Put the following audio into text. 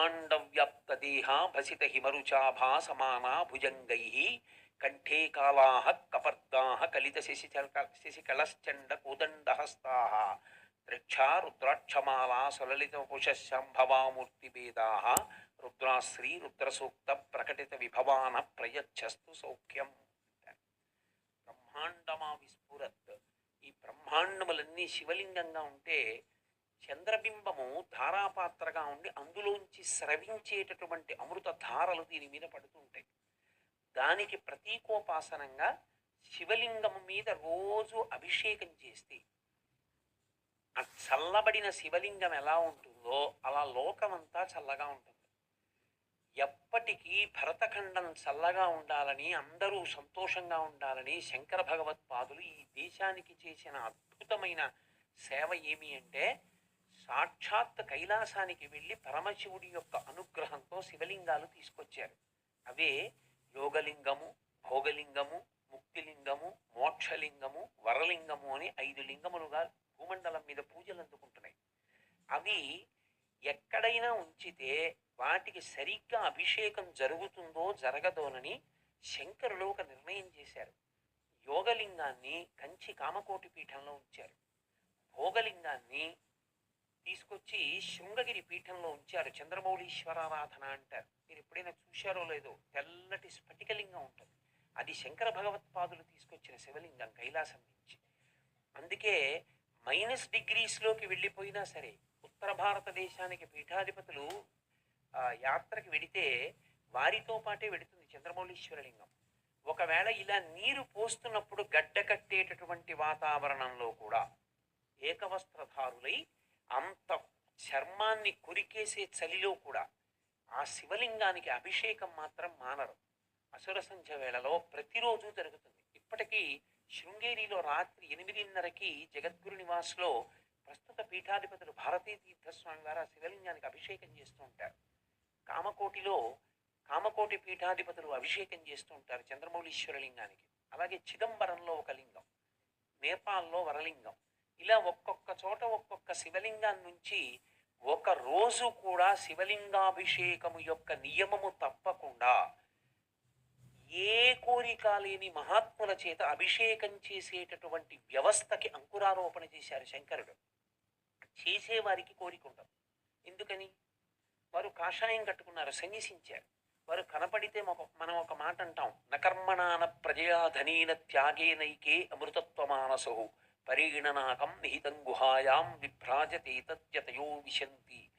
బ్రహ్మాండ వ్యాప్త దేహ భసిత హిమరుచాభా సమానా భుజంగై కంఠే కాళాహ కపర్దా కలిత శశిచల శశికళశ్చండ కోదండహస్తా ద్రక్షా రుద్రాక్షమాలా సులలిత పుషశంభవామూర్తిభేదా రుద్రాశ్రీ రుద్రసూక్త ప్రకటిత విభవాన ప్రయచ్చస్తు సౌఖ్యం బ్రహ్మాండమా విస్ఫురత్ ఈ బ్రహ్మాండములన్నీ శివలింగంగా ఉంటే చంద్రబింబము ధారాపాత్రగా ఉండి అందులోంచి స్రవించేటటువంటి అమృత ధారలు దీని మీద పడుతుంటాయి. దానికి ప్రతీకోపాసనంగా శివలింగము మీద రోజు అభిషేకం చేస్తే ఆ చల్లబడిన శివలింగం ఎలా ఉంటుందో అలా లోకమంతా చల్లగా ఉంటుంది. ఎప్పటికీ భరతఖండం చల్లగా ఉండాలని అందరూ సంతోషంగా ఉండాలని శంకర భగవత్పాదులు ఈ దేశానికి చేసిన అద్భుతమైన సేవ ఏమి అంటే సాక్షాత్ కైలాసానికి వెళ్ళి పరమశివుడి యొక్క అనుగ్రహంతో శివలింగాలు తీసుకొచ్చారు. అవే యోగలింగము భోగలింగము ముక్తిలింగము మోక్షలింగము వరలింగము అని ఐదు లింగములుగా భూమండలం మీద పూజలు అందుకుంటున్నాయి. అవి ఎక్కడైనా ఉంచితే వాటికి సరిగ్గా అభిషేకం జరుగుతుందో జరగదోనని శంకరులు ఒక నిర్ణయం చేశారు. యోగలింగాన్ని కంచి కామకోటి పీఠంలో ఉంచారు. భోగలింగాన్ని తీసుకొచ్చి శృంగగిరి పీఠంలో ఉంచారు. చంద్రమౌళీశ్వరారాధన అంటారు. మీరు ఎప్పుడైనా చూశారో లేదో తెల్లటి స్ఫటికలింగం ఉంటుంది. అది శంకర భగవత్పాదులు తీసుకొచ్చిన శివలింగం కైలాసం నుంచి. అందుకే మైనస్ డిగ్రీస్లోకి వెళ్ళిపోయినా సరే ఉత్తర భారతదేశానికి పీఠాధిపతులు యాత్రకి వెడితే వారితో పాటే వెడుతుంది చంద్రమౌళీశ్వరలింగం. ఒకవేళ ఇలా నీరు పోస్తున్నప్పుడు గడ్డ కట్టేటటువంటి వాతావరణంలో కూడా ఏకవస్త్రధారులై అంత చర్మాన్ని కొరికేసే చలిలో కూడా ఆ శివలింగానికి అభిషేకం మాత్రం మానరు. అసుర సంధ్య వేళలో ప్రతిరోజు జరుగుతుంది. ఇప్పటికీ శృంగేరిలో రాత్రి ఎనిమిదిన్నరకి జగద్గురు నివాస్లో ప్రస్తుత పీఠాధిపతులు భారతీ తీర్థస్వామి వారు ఆ శివలింగానికి అభిషేకం చేస్తూ ఉంటారు. కామకోటిలో కామకోటి పీఠాధిపతులు అభిషేకం చేస్తూ ఉంటారు చంద్రమౌళీశ్వర లింగానికి. అలాగే చిదంబరంలో ఒక లింగం నేపాల్లో వరలింగం. ఇలా ఒక్కొక్క చోట ఒక్కొక్క శివలింగాన్ని నుంచి ఒక రోజు కూడా శివలింగాభిషేకము యొక్క నియమము తప్పకుండా ఏ కోరిక లేని మహాత్ముల చేత అభిషేకం చేసేటటువంటి వ్యవస్థకి అంకురారోపణ చేశారు శంకరుడు. చేసేవారికి కోరిక ఉండదు ఎందుకని? వారు కాషాయం కట్టుకున్నారు సన్యసించారు. వారు కనపడితే మనం ఒక మాట అంటాం నకర్మణాన ప్రజయాధనీన త్యాగేనైకే అమృతత్వమానసహు परिगणनाकं हितं गुहायां विभ्राजते तत्यतयो विशन्ति।